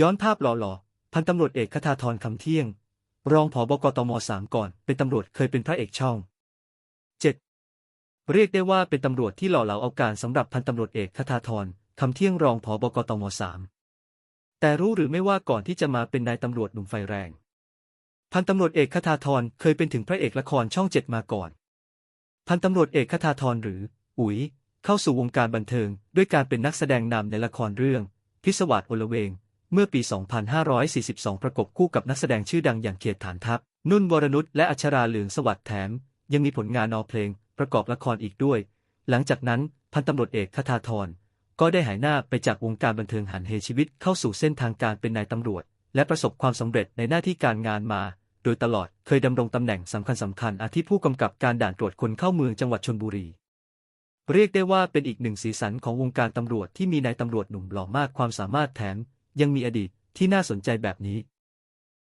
ย้อนภาพหล่อๆ พันตำรวจเอกคทาธรคำเที่ยง รองผบกตมสามก่อน เป็นตำรวจเคยเป็นพระเอกช่อง 7. เรียกได้ว่าเป็นตำรวจที่หล่อเหลาเอาการสำหรับพันตำรวจเอกคทาธรคำเที่ยงรองผบกตมสามแต่รู้หรือไม่ว่าก่อนที่จะมาเป็นนายตำรวจหนุ่มไฟแรง พันตำรวจเอกคทาธรเคยเป็นถึงพระเอกละครช่องเจ็ดมาก่อน พันตำรวจเอกคทาธรหรือ อุ๋ย เข้าสู่วงการบันเทิง ด้วยการเป็นนักแสดงนำในละครเรื่อง พิศวาสโอละเวง เมื่อปี 2542 ประกบคู่กับนักแสดงชื่อดังอย่างเขียดฐานทัพ นุ่นวรนุชและอัชราเหลืองสวัสดิ์แถม ยังมีผลงานนอเพลง ประกอบละครอีกด้วย หลังจากนั้นพันตำรวจเอกคทาธรก็ได้หายหน้าไปจากวงการบันเทิงหันเหชีวิตเข้าสู่เส้นทางการเป็นนายตำรวจ และประสบความสำเร็จในหน้าที่การงานมา โดยตลอดเคยดำรงตำแหน่งสำคัญสำคัญอาทิผู้กำกับการด่านตรวจคนเข้าเมืองจังหวัดชลบุรี เรียกได้ว่าเป็นอีกหนึ่งสีสันของวงการตำรวจที่มีนายตำรวจหนุ่มหล่อมากความสามารถแถม ยังมีอดีตที่น่าสนใจแบบนี้